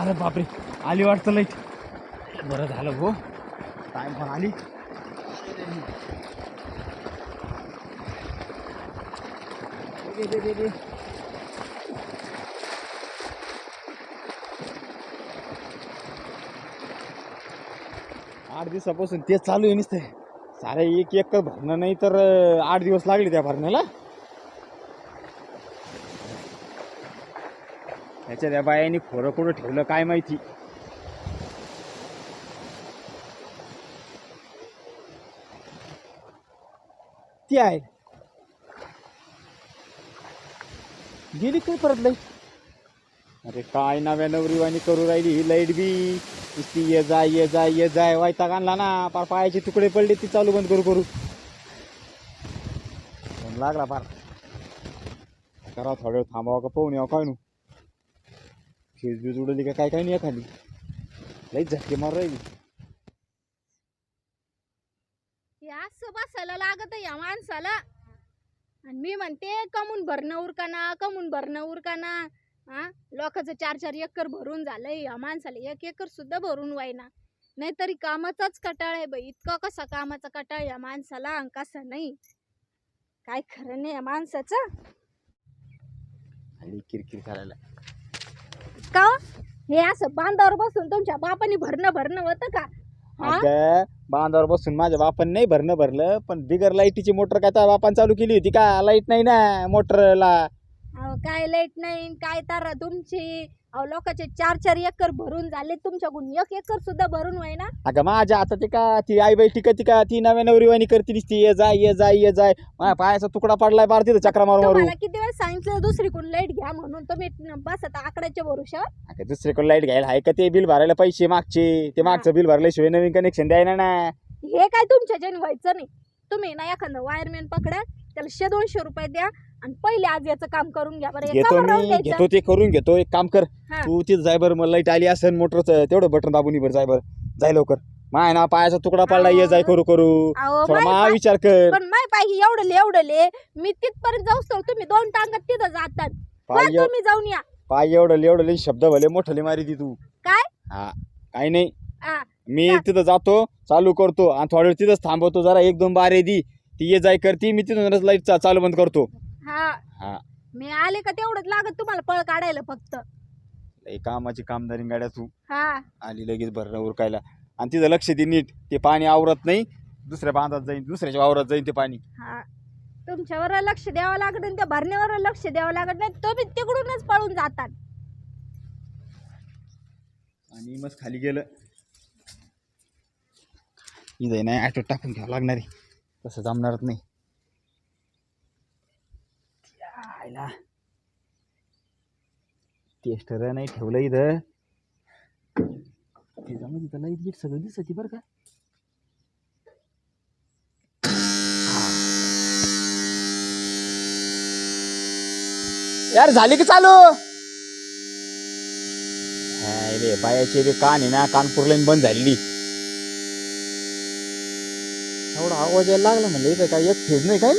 अरे बापरे आली वाटतं लाइट बरं झालं हो टाइम पण आली. आठ दिवसापासून तेच चालू आहे नुसतं. सारे एक एक भरणं नाही तर आठ दिवस लागले त्या भरण्याला. त्याच्या त्या बायाने खोरं कुठं ठेवलं काय माहिती? ती आहे. गेली काय परत लाइट अरे काय नव्या नवरीवाणी करू राहिली ही लाइट बी. नुसती ये जाय ये जाय ये जाय वायताग आणला ना. पार पायाचे तुकडे पडले ती चालू बंद करू करू. फोन लागला पार. करा थोड्या वेळ थांबावा का पाहून यावं काय नू? फेस बीज उडवली का काय काय नाही खाली लई झटके मार राहिली. हे असं बसायला लागत या माणसाला. आणि मी म्हणते कमून भरणं उरकाना कमून भरणं उरकाना. हा लोकांचं चार चार एकर भरून झालंय. या माणसाला एक एकर सुद्धा भरून व्हायना. नाहीतरी कामाचाच कटाळ आहे बाई इतका कसा कामाचा कटाळ या माणसाला आणि कसा नाही. काय खरं नाही या माणसाचं. किरकिर करायला. का हो? हे असं बांधावर बसून तुमच्या बापाने भरणं भरणं होतं का हा? अगं बांधावर बसून माझ्या बापान नाही भरणं भरलं पण बिगर लाईटीची मोटर काय त्या बापान चालू केली होती का लाइट नाही ना मोटरला अहो काय लाइट नाही काय तारा तुमची अहो लोकांचे चार चार एकर भरून झाले तुमच्याकडून एक एकर सुद्धा भरून व्हाय ना अगं माझ्या आता ते का ती आई बाई टिकती का? ती नव्या नवरीवाणी करते नुसती ये जाय ये जाय ये जाय माझ्या पायाचा तुकडा पडलाय पार तिथं चक्रा मारू मारू तुम्हाला किती वेळ सांगितलं दुसरीकडून लाइट घ्या म्हणून. तुम्ही बस आता आकड्याच्या भरोशावर अगं दुसरीकडे लाइट घ्यायला आहे का ते बिल भरायला पैसे मागचे? ते मागचं बिल भरल्याशिवाय नवीन कनेक्शन द्यायला ना. हे काय तुमच्या ज्याने व्हायचं नाही. तुम्ही ना एखादं वायरमॅन पकडा त्याला शे दोनशे रुपये द्या आणि पहिले आज याचं काम करून घ्या बरं घेतो राहून मी द्यायचं. घेतो ते करून घेतो. एक काम कर हा. तू तिथं जाय बरं मग लाइट आली असेल मोटरचं तेवढं बटन दाबून बरं जाय बरं. जाय लवकर. माय ना पायाचा तुकडा पडला ये जाय करू करू. अहो, थोडा मा पाय- विचार कर. पण माय पाहिजे एवढं एवढले मी तिथपर्यंत जाऊस तर तुम्ही दोन टांगत तिथं जातात. पाय तुम्ही जाऊन या. पाय एवढं एवढं शब्द भले मोठले मारी ती तू. काय? हा काही नाही. हा, मी का? तिथं जातो चालू करतो. आणि थोड्या वेळ तिथंच थांबवतो जरा एक दोन बारे दी. ती ये जाय करती मी तिथूनच लाइट चालू बंद करतो. हा. हा. मी आले का तेवढंच लागत तुम्हाला पळ काढायला फक्त. कामाची कामदारी गाड्या तू. हा. आली लगेच भरणं उरकायला. आणि तिथं लक्ष दे नीट. ते पाणी आवरत नाही. दुसऱ्या बांधात जाईन दुसऱ्याच्या वावरात जाईन ते पाणी. हा. तुमच्यावर लक्ष द्यावं लागत आणि त्या भरण्यावर लक्ष द्यावं लागत नाही तुम्ही तिकडूनच पळून जातात. आणि मग खाली गेलं. इथं नाही ॲटो टाकून घ्यावं लागणार आहे. तसं जमणारच नाही. आयला टेस्टर नाही ठेवलं इथं. त्याच्यामध्ये तर लाइट बीट सगळं दिसत बरं का. यार झाली की चालू? हाय रे पायाचे बी कान आहे ना कानपूर लाईन बंद झालेली. एवढा आवाज यायला लागला म्हणलं इथं काय एक फेज नाही काय?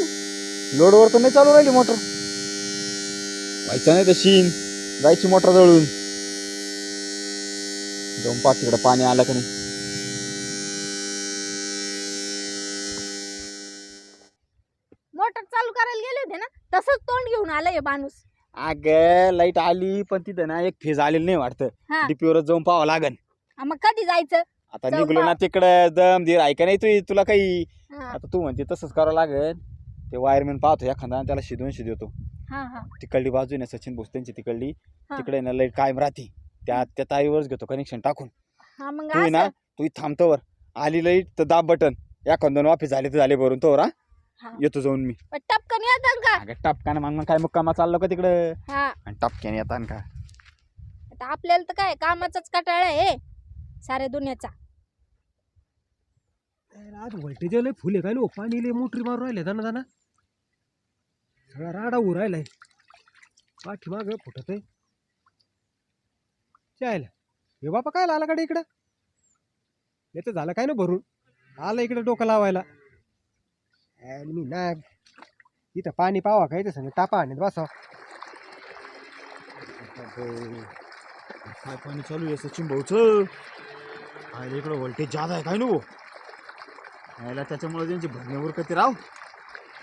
लोडवर तर नाही चालू राहिली मोटर व्हायचं नाही तर शीन. जायची मोटर जळून जाऊन पाच तिकडं पाणी आलं का नाही? मोटर चालू करायला गेले होते ना तसंच तोंड घेऊन आलं हे माणूस. अग लाइट आली पण तिथं ना एक फेज आलेली नाही वाटतं. हा. डीपीवरच जाऊन पाहावं लागन. मग कधी जायचं? आता निघलो ना पाहा. तिकडं दम धीर ऐका नाही तू तुला काही? हा. आता तू म्हणते तसंच करावं लागेल ते वायरमॅन पाहतो एखादा आणि त्याला शिदून देतो हा हा. तिकडली बाजू ना सचिन भोसलेंची तिकडली. हा. तिकडे ना लाइट कायम राहते. त्या त्या ताईवरच घेतो कनेक्शन टाकून. हा मग तू आहे ना असं. तू इथं थांबतोवर आली लाइट तर दाब बटन. एखाद दोन वाफे झाले तर झाले भरून तोवर हा. हा. येतो जाऊन मी. पण टपकन येतात का? अगं टपकानं मग मग काय मुक्कामा चाललो का तिकडं? हा. आणि टपक्याने येतात का? आता आपल्याला तर काय कामाचाच कटाळा आहे साऱ्या दुनियाचा. आज व्होल्टेज लय फुले काय नो पाणी लय मोटरी मारून राहिले दाना दाना सगळा राडा उरायलाय राहिलाय. माग फुटत आहे चायला हे बापा काय आला कडे इकडं? याचं झालं काय ना भरून? आलं इकडं डोकं लावायला. मी ना इथं पाणी पावा काय ते सांग टापा आणि बसा काय पाणी चालू आहे सचिन भाऊचं. आयला इकडं व्होल्टेज जादा आहे काय नको यायला त्याच्यामुळे त्यांची भरणे उरकते राव?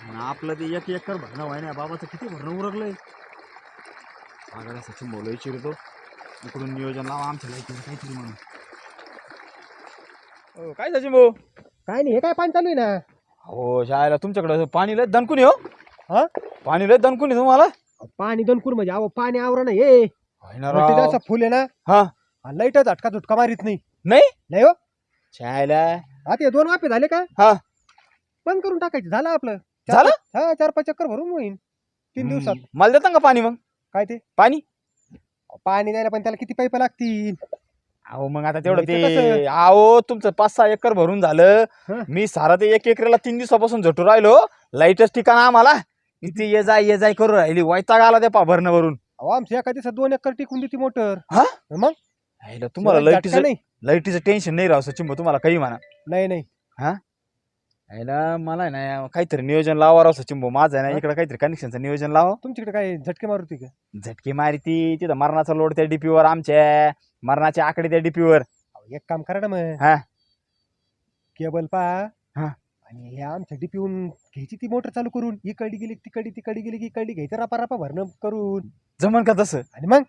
आणि आपलं ते एक एकर भरणं व्हाय ना बाबाचं किती भरणं उरकलंय? आगाड्या सचिन भाऊला विचारतो इकडून नियोजन लावा आमच्या लाईटीचं काहीतरी म्हणून. हो, काय सचिन भाऊ काय नाही हे काय पाणी चालू आहे ना? हो शाळेला तुमच्याकडं पाणी लय दणकून आहे हो. हा? पाणी लय दणकून आहे तुम्हाला? पाणी दोनकूर म्हणजे अहो पाणी आवरण हे होय ना राव. असं फुल आहे ना? हा. लाइट झटका झुटका मारित नाही. नाही? नाही हो. शाळेला? आता हे दोन वाफे झाले का? हा. बंद करून टाकायचे. झालं आपलं. झालं? हा चार पाच चक्कर भरून होईन. तीन दिवसात. हम्म. मला देता का पाणी मग? काय ते? पाणी? पाणी द्यायला पण त्याला किती पैप लागतील? अहो मग आता तेवढं नाही तर ते? अहो तुमचं पाच सहा एकर भरून झालं. हं. मी सारा ते एक एकरला तीन दिवसापासून झटू राहिलो. लाईटच ठिकाणा आम्हाला. इथे ये जाय ये जाय करू राहिली. वैताग आला त्या पा भरणं भरून अहो आमच्या एका दिवसात दोन एकर टिकून देते मोटर. हा? मग? हायला तुम्हाला झटका लाईटीचं नाही. लाईटीचं टेन्शन नाही राव सचिन भाऊ, तुम्हाला काही म्हणा. नाही नाही. हायला मला आहे ना काहीतरी नियोजन लावा राव सचिन भाऊ माझं आहे ना हा? इकडे काहीतरी कनेक्शनचं नियोजन लावा तुमच्याकडे काय झटके मारुती का? झटके मारी ती तिथं मरणाचा लोड त्या डीपीवर आमच्या मरणाचे आकडे त्या डीपीवर. अहो, एक काम करा ना मग. हा. केबल पा हा. आणि हे आमच्या डीपीहून घ्यायची ती मोटर चालू करून. इकडली गेली तिकडली तिकडली गेली की इकडली घ्यायचं रापा रापा भरणं करून. जमन का तसं? आणि मग?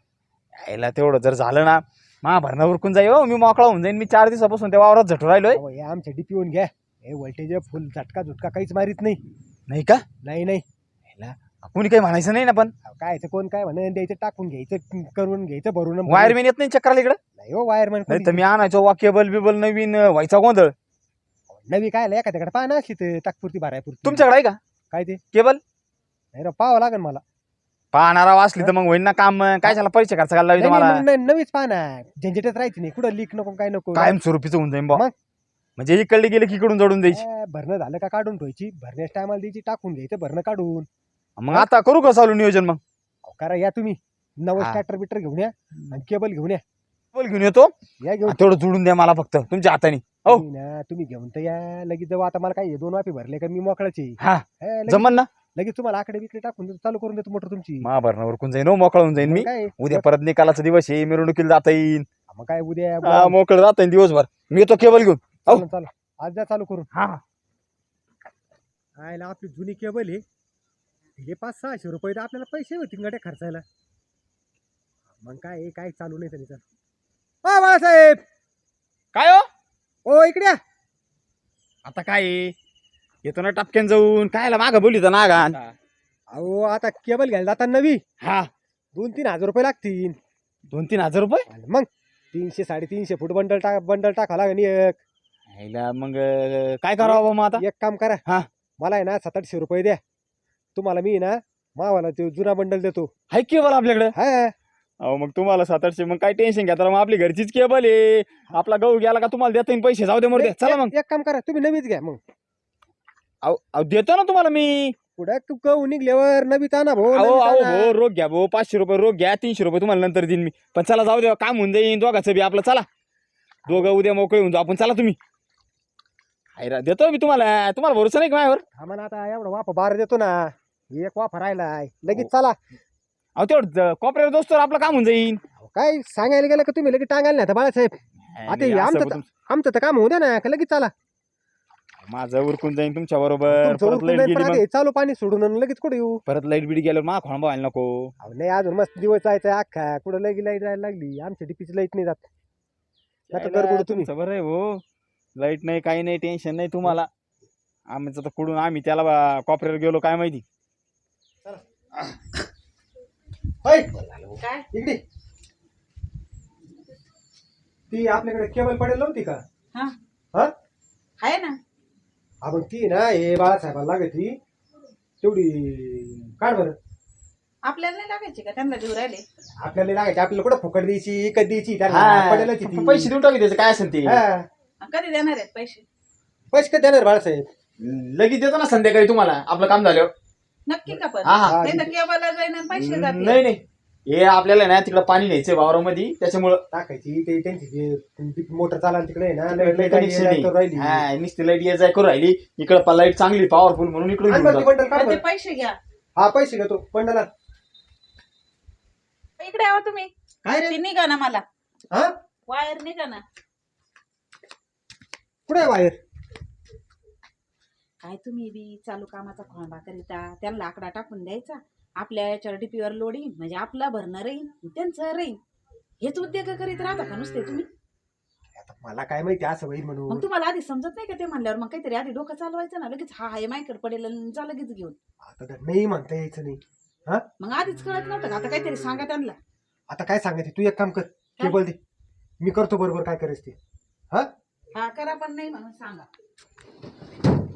यायला तेवढं जर झालं ना मा भरणं उरकून जाईल हो. मी मोकळा होऊन जाईन. मी चार दिवसापासून त्या वावरात झटू राहिलोय. अहो, हे आमच्या डीपीहून घ्या. हे व्होल्टेज फुल झटका झुटका काहीच मारित नाही. नाही का? नाही नाही. कोणी काही म्हणायचं नाही ना पण. अहो, काय याचं कोण काय म्हणे द्यायचं टाकून घ्यायचं करून घ्यायचं भरून भरून. वायरमॅन येत नाही चक्राला इकडं? नाही हो वायरमॅन नाही तर मी आणायचो वा केबल बिबल नवीन अं, व्हायचा गोंधळ. नवी काय आलं, एखाद्याकडे पाहणं असली तर तात्पुरती भरायपुरती. तुमच्याकडे आहे का? काय ते? केबल नाही राव, पाहावं लागेल मला. पाहणारा वाचली तर मग होईन ना काम काय झाला पैसे खर्च करायला लावी नाही, तुम्हाला? नाही, मग न- नवीच पाहणार झंझटच राहायची नाही. कुठं लीक नको काय नको. कायम स्वरूपीचं होऊन जाईन बा मग? म्हणजे इकडे गेले की इकडून जोडून द्यायची? ए, भरणं झालं का काढून ठेवायची? भरण्याच्या टायमाला द्यायची टाकून घ्यायचं भरणं काढून. मग आता करू का चालू नियोजन मग? अहो, करा या तुम्ही. नवं हा. ट्रॅक्टर बिटर घेऊन या आणि केबल घेऊन या. केबल घेऊन येतो? या घेऊन. तेवढं जोडून द्या मला फक्त तुमच्या हाताने. हो. तुम्ही ना तुम्ही घेऊन तर या. लगेच जाऊ आता मला काय हे दोन वाफे भरले का मी मोकळाची? हा. जमन ना? लगेच तुम्हाला आकडे बिकडे टाकून देतो, चालू करून देतो मोटर तुमची. मा भरणं उरकून जाईन हो मोकळा होऊन जाईन मी. मग काय? उद्या परत निकालाचा दिवस आहे मिरवणुकीला जाता येईल मग काय उद्या हा, मोकळं जाता येईल दिवसभर. मी येतो केबल घेऊन. हो. आज जा चालू करून. हा. आयला आपली जुनी केबल आहे. हे पाच सहाशे रुपये तर आपल्याला पैसे होतील गाड्या खर्चायला. मग काय हे काय चालू नाही त्याचा हा बाळासाहेब! काय हो? ओ इकडे या. आता काय आहे? येतो ना टपक्यान जाऊन. कायला माग बोली ना गान अहो आता केबल घ्यायला जाता नवी. हा. दोन तीन हजार रुपये लागतील. दोन तीन हजार रुपये? आणि मग तीनशे साडेतीनशे फूट बंडल टाक बंडल टाका लागेल एक. ह्याला मग अं, काय करावं बा मग आता? एक काम करा. हा. मला आहे ना सात आठशे रुपये द्या. तुम्हाला मी ना मावाला तो जुना बंडल देतो. हाय केबल आपल्याकडे? हा. अहो मग तुम्हाला सात आठशे मग काय टेन्शन घ्या तर मग आपली घरचीच केबल आहे. आपला गहू गेला का तुम्हाला देता येईल पैसे? जाऊ दे मोरते चला मग. एक- एक काम करा तुम्ही नवीच घ्या मग. अहो अहो, देतो ना तुम्हाला मी. पुढे कहू निघल्यावर नवी ताना भाऊ अहो नवीच अहो आणा. भो रोग घ्या भो पाचशे रुपये रोग घ्या तीनशे रुपये तुम्हाला नंतर देईन मी. पण चला जाऊ द्या काम होऊन जाईन. दोघाचं बी आपलं चला. दोघं उद्या मोकळे होऊन जाऊ आपण. चला तुम्ही. हायरा देतो मी तुम्हाला. तुम्हाला भरोसा नाही का माझ्यावर? आम्हाला ना आता एवढा वाफा बारा देतो ना. एक वाफा राहिलाय. लगेच हो. चला. अहो तेवढं कॉपरेट दोस्त आपलं काम होऊन अहो, काय सांगायला गेलं का तुम्ही? लगेच टांगायला नाही आता बाळासाहेब. आता हे आमचं तर- आमचं तर काम होऊ द्या ना का लगेच चला. माझं उरकून जाईन तुमच्या बरोबर. तुमचं परत उरकून लाइट जाईल, गेली पण आता मग हे चालू पाणी सोडून आणि लगेच कुठे येऊ? परत लाइट बीट गेल्यावर मा खोळंबा व्हायला नको. अहो, नाही अजून मस्त दिवस जायचा अख्खा. कुठं लगी लाइट जायला लागली? आमच्या डीपीची लाइट नाही जात. गडबड तुम्ही. तुमचं बरं आहे हो. लाइट नाही काही नाही टेन्शन नाही तुम्हाला. आमचं तर कुठून आम्ही त्याला कॉपरेट गेलो काय माहिती? होय, काय? इकडे. ती आपल्याकडे केबल पडेल नव्हती का? हा. हा? आहे ना. हा ती ना हे बाळासाहेबाला लागत ती. तेवढी काढ बरं. आपल्याला नाही लागायची का? त्यांना देऊ राहिले. आपल्याला लागायची. आपल्याला कुठं फुकट द्यायची कधी द्यायची त्यांना पडेलच आहे ती. पैसे देऊन टाकी त्याचं काय असेल ते. हा. अन कधी देणार आहेत पैसे? पैसे कधी देणार बाळासाहेब? लगेच देतो ना संध्याकाळी तुम्हाला. आपलं काम झालं नक्की का पण? हा हा. हा, नाही तर केबलला जाईन आणि पैसे जातील. नाही नाही. हे आपल्याला ना तिकडं पाणी न्यायचं वावरामध्ये त्याच्यामुळं. टाकायची ते त्यांची जे मोटर चालाल तिकडे आहे ना लाइट लाइट connection लाइट नाही. राहिली. हा, नुसती लाइट ये जाय करू राहिली. इकडं लाइट चांगली पॉवरफुल म्हणून इकडून आण घेऊन बरं ती जातो. बंडल काढ पण ते बरं. पैसे घ्या. हा पैसे घेतो. बंडला इकडे यावं तुम्ही. काय रे? ती निघा ना मला. हा? वायर निघा ना. कुठे आहे बाहेर? काय तुम्ही बी चालू कामाचा खोळंबा करीता त्यांना आकडा टाकून द्यायचा. आपल्या याच्यावर डीपीवर लोड येईल म्हणजे आपला भरणं राहील त्यांचं राहील हेच उद्योग करीत राहता का नुसते तुम्ही? आता मला काय माहिती असं होईल मग म्हणून तुम्हाला आधी समजत नाही का ते म्हणल्यावर? मग काहीतरी आधी डोकं चालवायचं ना लगेच हा हाय मायकड पडेल आणि जा लगेच घेऊन. आता तर नाही म्हणता यायचं नाही. मग आधीच कळत नव्हतं का? आता काहीतरी सांगा त्यांना. आता काय सांगायचं? तू एक काम कर केबल दे मी करतो बरोबर काय करायचं ते. हा? हा करा पण नाही म्हणून सांगा.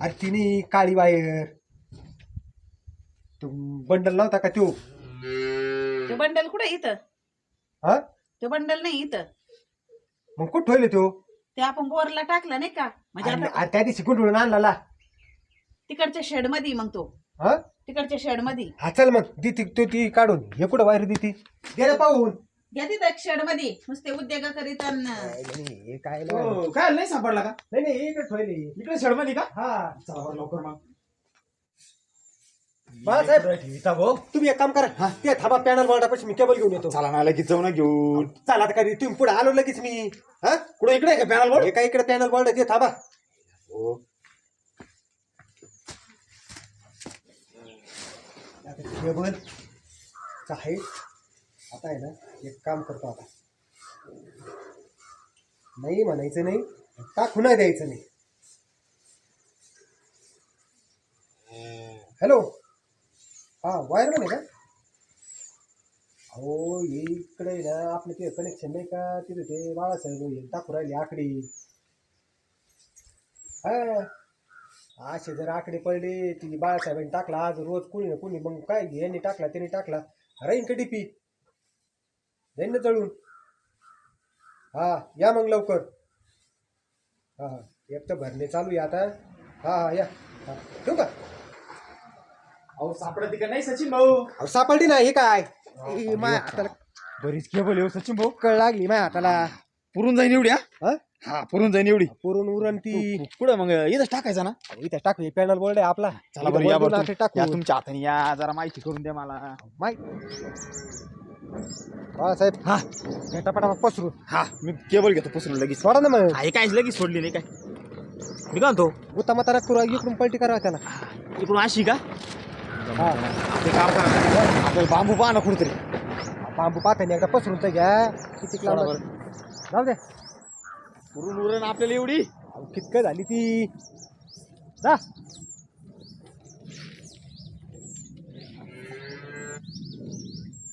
अरे तिने काळी वायर तू बंडल नव्हता का तो ते बंडल कुठे इथं? हा? ते बंडल नाही इथं. मग कुठं ठेवले तो ते आपण बोरला टाकलं नाही का? म्हणजे आणि- आता आणि त्या दिवशी कुठून आणला तिकडच्या शेडमध्ये मग तो. हा? तिकडच्या शेडमध्ये हा चल मग दी ती तो ती काढून. हे कुठं वायर दी ती गेलं पाहून. घ्या तिथं शेडमध्ये नुसते उद्योग करीत अन- हे काय नाही हो, काय नाही. सापडला का? नाही, नाही इकडे ठेवले. इकडे शेडमध्ये का? हा चला बरं लवकर मग. बाळासाहेब तुम्ही एक काम करा. हा. ते थांबा पॅनल बोर्डापाशी मी केबल घेऊन येतो. चला ना लगेच जाऊ ना घेऊन. चला आता काय तुम्ही पुढे आलो लगेच मी. हा? कुठे इकडे आहे का पॅनल बोर्ड हे काय इकडे पॅनल बोर्ड आहे? ते थांबा. हो. आता केबल आहे आता आहे ना एक काम करतो आता. नाही म्हणायचं नाही टाकू नाही द्यायचं नाही हॅलो? हा वायर आहे का? अहो हे इकडे ना आपलं ते कनेक्शन नाही का? तिथे ते बाळासाहेब हे टाकू राहिले आकडे. हा. असे जर आकडे पडले ती बाळासाहेबांनी टाकला आज रोज कुणी ना कुणी मग काय यांनी टाकला त्यांनी टाकला. राहीन का डीपी? जाईन ना हा या मग लवकर. हा हा. एक तर भरणे चालू आहे आता. हा हा या. हा. ठेवू का? अहो सापडत का नाही सचिन भाऊ? अहो सापडली ना हे काय? ए, माझ्या हाताला बरीच केबल येऊ सचिन भाऊ. कळ लागली माझ्या हाताला. पुरून जाईन एवढी हा? हा? हा पुरून जाईन एवढी. पुरून उरण ती पुढे मग? इथंच टाकायचा ना? इथं टाकू. हे पॅनल बोर्ड आहे आपला. चला बरं या इथं बरं आकडे तुम- टाकू. या तुमच्या हाताने या जरा माहिती करून द्या मला. माहीत. बाळासाहेब हा. पटापट पसरून हा. मी केबल घेतो पसरून लगेच. सोडा ना मग. हा, हे काय लगेच सोडली नाही काय. मी काय म्हणतो? उता मातारा करू इकडून पलटी करावा त्याला. इकडून अशी का? हा. ते काम करा. आपल्याला बांबू पहा ना कुठेतरी. बांबू पाहताना एकदा पसरून तर घ्या. किती बरं. जाऊ दे. पुरून उरण आपल्याला एवढी. कितकं झाली ती. जा.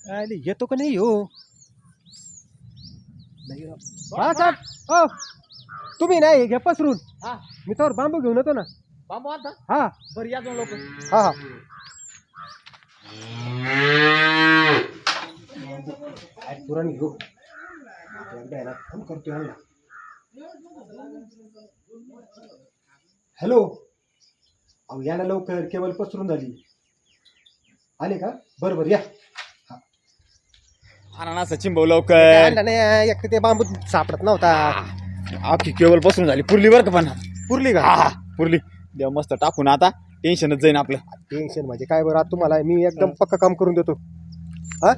अरे येतो का नाही हो? नाही राव. बाळासाहेब हो. तुम्ही नाही घ्या पसरून. हा. मी तर बांबू घेऊन येतो ना. बांबू आता हा. बरं या जाऊन लवकर. हा हा. पुरण घेऊ फोन करतो यांना हॅलो. अहो या ना लवकर केवळ पसरून झाली. आले का? बरं बरं या. आणा ना सचिन लवकर. आणला नाही एक तर ते बांबू सापडत नव्हता. अख्खी केबल पसरून झाली. पुरली बरं का पण. पुरली का? हा पुरली. देव मस्त टाकून आता टेन्शनच जाईन आपलं. टेन्शन म्हणजे काय बरं? आता तुम्हाला मी एकदम पक्का काम करून देतो. हा?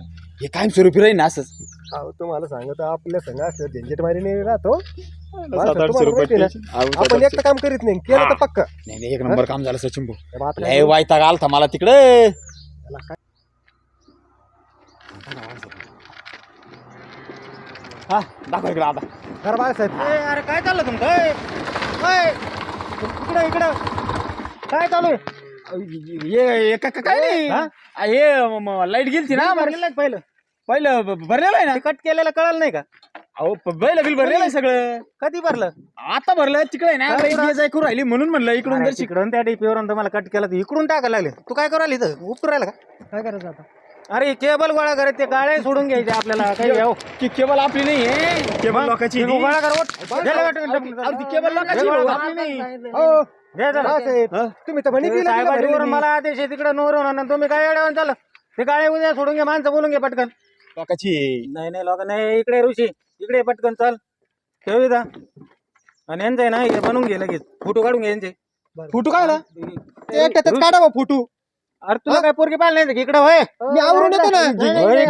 हे कायम स्वरूपी राहील ना असंच. अहो तुम्हाला सांगतो आपल्या संघ असं झंझट मारी नाही राहतो. सात आठशे तुम्हाला रुपये माहिती ना? tension. अहो, सात आपण आठशे. एकटं काम करीत नाही केलं तर पक्का. नाही नाही, एक नंबर काम झालं सचिन भाऊ. तेव्हा आता लय काय वायता आलता मला तिकडे. त्याला हा दाखव इकडे आता. घर बाळासाहेब अरे काय चाललं तुमचं? इकडं इकडं. काय चालू आहे? ये काय नाही? हा? आ, हे लाइट गेलती ना भरलेलं आहे पहिलं? पहिलं ब- भरलेलं आहे ना? कट केलेलं कळलं नाही का? अहो प- पहिलं बिल भरलेलं आहे सगळं. कधी भरलं? आता भरलं तिकडे आहे ना? काय लाइट पुरा- ये जाय करू राहिली म्हणून म्हणलं इकडून अरे जर तिकडून त्या डीपीवर तुम्हाला कट केलं तर इकडून टाकायला लागले. तू काय करायला इथं? उपटून राहिला का? काय करायचं आता? अरे केबल गोळा करत ते गाळे सोडून घ्यायचे आपल्याला काही यावं. की केबल आपली नाही आहे केबल लोकांची ते. गोळा कर, ओट. गेलं वाटतं अहो, डबल. अहो, ती केबल लोकांची हे आपली नाही हो जरा. हा? तुम्ही तर म्हणे मला आदेश आहे तिकडे नोरवून तुम्ही काय अडवून चाललं ते गाळे उद्या सोडून घे माणसं बोलून घे पटकन लोकांची. नाही नाही लोक नाही इकडे ऋषी इकडे पटकन चल ठेव इथं आणि यांचं आहे ना हे बनवून घे लगेच फोटो काढून घे यांचे फोटो काढला मी. ते एकट्यातच काढा बा फोटो अरे तुला काय पोरगी पाहिलं नाही इकडे? होय. मी आवरून येतो ना.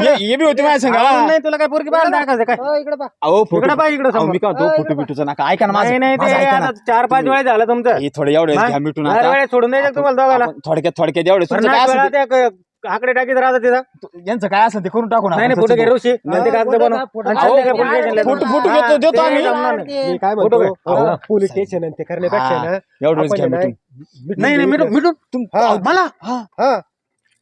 ये ये बी होती माझ्या आवरून हा. नाही तुला काय पोरगी पाहिलं नाही का? काय इकडे पा अहो फोटो इकडे पाहिजे इकडे अहो, मी फोटो बिटूचं नका. ऐका ना नाही माझं नाही ते माझं ऐका ना. आता चार पाच वेळा झालं तुमचं. हे थोडे एवढे? घ्या मिटून चार आता. वेळा सोडून द्यायचं तुम्हाला दोघाला? आपण थोडक्यात थोडक्यात एवढे तुमचं काय पन्नास वेळा असेल त्या क- आकडे टाकीत राहतात तिथं यांचं काय असेल ते करून टाकू ना नाही नाही फोटो घे ऋषी नाही ते कागद फोटो बनव का? हा, घेतो- देतो ते आम्ही. जमणार नाही. मी काय फोटो म्हणतो घे. अहो, पोलीस स्टेशन आणि ते करण्यापेक्षा हा. ना एवढेच आपण घ्या आहे ना, मिटून मिटून नाही नाही. मिठू हा. मला हा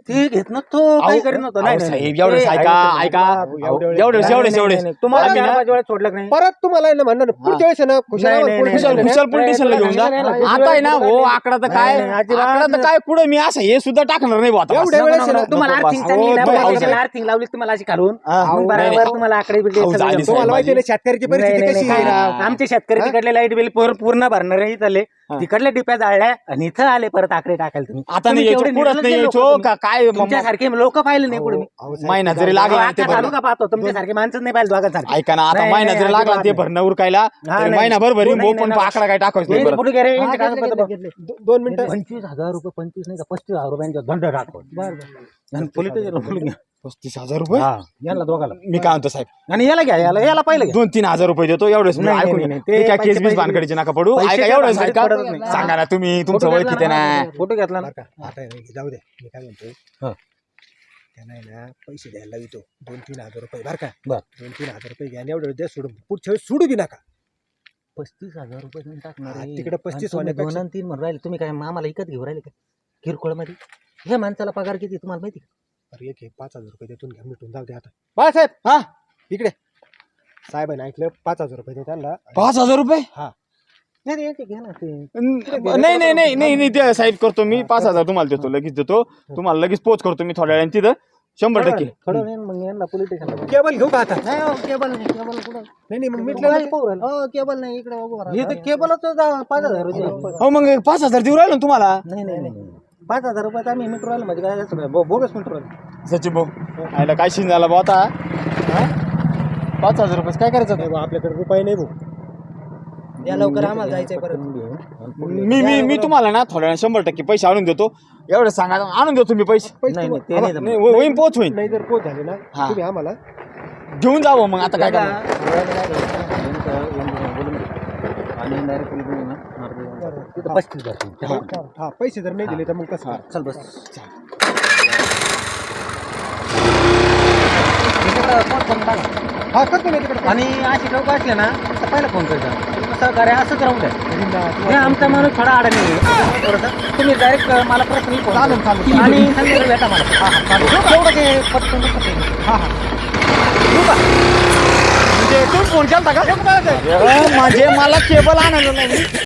ते घेत नसतो काही करीत नव्हतं अहो, नाही नाही, साहेब ते ऐका ऐकत ऐका एवढे- अहो, एवढे- एवढेच नाही, एवढेच नाही, एवढेच नाही, तुम्हाला बरं, चार ना. पाच वेळा सोडलं नाही परत तुम्हाला आहे ना म्हणणार पुढच्या वेळेस आहे ना खुशाल नाही, आवाज नाही, घेऊन जा नाही, नाही, आता आहे ना हो आकडा तर काय नाही, नाही, अजिबात आकडा तर नाही. काय पुढे मी असं हे सुद्धा टाकणार नाही बुवा आता. एवढ्या वेळेस आहे ना, तुम्हाला नको, आर्थिंग बस. चांगली अहो, नाही, बाई, बरं, अहो, त्याला आर्थिंग लावली तुम्हाला अशी मग नाही, बरोबर नाही. तुम्हाला आकडे बिकडे सगळं जमतं. तुम्हाला माहिती आहे ना शेतकऱ्याची नाही, परिस्थिती नाही, कशी नाही, आहे काय? ना आमचे शेतकरी तिकडले लाइट बिल पूर्ण भरणार इथले हा. तिकडले डिप्या जाळल्या आणि इथं आले परत आकडे टाकायला तुम्ही आता नाही तुम्ही यायचो तेवढे पुढंच निर्लज्ज नाही लोकं यायचो तुम्ही. का काय तुमच्यासारखे लोक पाहिले नाही पुढे मी महिना जरी लागला अहो, ना ते आता भरणं. तालुका पाहतो तुमच्यासारखे माणसं नाही पाहिजे दोघांसारखे ऐका ना आता नाही, महिना नाही, जरी लागला ते नाही. भरणं उरकायला हा, तरी नाही. महिनाभर भरीन नाही, भाऊ नाही, पण नाही. आकडा काय टाकायचं नाही बरं. यांचे कागदपत्र बघ. दो- दोन मिनिटं पंचवीस हजार रुपये पंचवीस नाही का पस्तीस हजार रुपयांचा दंड टाकतो आणि पोलीस. पस्तीस हजार रुपये हा, याला दोघाला मी काय म्हणतो साहेब आणि याला घ्या याला याला पहिलं घ्या दोन तीन हजार रुपये देतो एवढेच नाही, नाही, ऐकून नाही, घ्या. नाही. ते ते काय पैसे- केस बीस पैसे- भानकडीचे नका पडू पैसे ऐका काय एवढंच भानगडीत ऐका पडत नाही. सांगा ना तुम्ही तुमचं फोटो ओळखीते ना फोटो घेतला ना बरं का? आता जाऊ दे मी काय म्हणतो हा. त्यांना आहे ना पैसे द्यायला येतो दोन तीन हजार रुपये बरं का बर. दोन तीन हजार रुपये घ्या आणि एवढं द्या सोडून पुढच्या वेळेस सोडू बी नका पस्तीस हजार रुपये देऊन टाकणार हा, आहे. तिकडे 35 तुम्ही होण्यापेक्षा- दोन आणि तीन म्हणून राहिले तुम्ही काय आम्हाला विकत घेऊ राहिले का किरकोळमध्ये हे माणसाला पगार किती तुम्हाला माहिती का? बरं एक हे पाच हजार रुपये देतून घ्या मिटून जाऊ दे आता. बाळासाहेब हा इकडे. साहेबांनी ऐकलं पाच हजार रुपये दे त्यांना. पाच हजार रुपये? नाही रे, यांचे घ्या ना ते. न- नाही नाही नाही नाही नाही ते साहेब करतो मी पाच हजार तुम्हाला देतो लगेच देतो. तुम्हाला लगेच पोच करतो मी थोड्या वेळाने तिथं. शंभर टक्के. थोडं वेळ मग यांना पोलीस स्टेशनला केबल घेऊ का आता? नाही हो, केबल नाही केबल कुठं नाही नाही मग काय मिटलं पाहू राहिलं? हो केबल नाही इकडे हे तर केबलच जा- पाच हजार रुपये. हो मग पाच हजार देऊ राहिलो ना तुम्हाला? नाही नाही नाही. पाच हजार रुपयात आम्ही मीटर राहिलो म्हणजे काय असं बो- बोगस मीटर राहिलो सचिन भाऊ आयला काय शिन झाला भाऊ आता? हा? पाच हजार रुपये काय करायचं आता? आपल्याकडे रुपये नाही भाऊ. या लवकर आम्हाला जायचंय परत. मी मी मी तुम्हाला ना थोड्या वेळाने शंभर टक्के पैसे आणून देतो. एवढं सांगा आणून देतो मी पैसे. नाही नाही. ते नाही नाही होईन पोच होईन. नाही जर पोच झाले ना हा. तुम्ही आम्हाला घेऊन जावं मग आता काय करणार? पस्तीस हा पैसे जर नाही दिले तर मग कसं. चल बस हा करतो मी तिकडे आणि अशी लोक असले ना तर पहिला फोन करता सहकार्य असंच राहू द्या. हे आमचा माणूस थोडा अडचणी थोडंसं. तुम्ही डायरेक्ट मला पर्सनली फोन चालेल, चालेल. आणि संध्याकाळी भेटा मला. तेवढं ते पटकन हा फोन पुढच्या का? म्हणजे मला केबल आणायला नाही.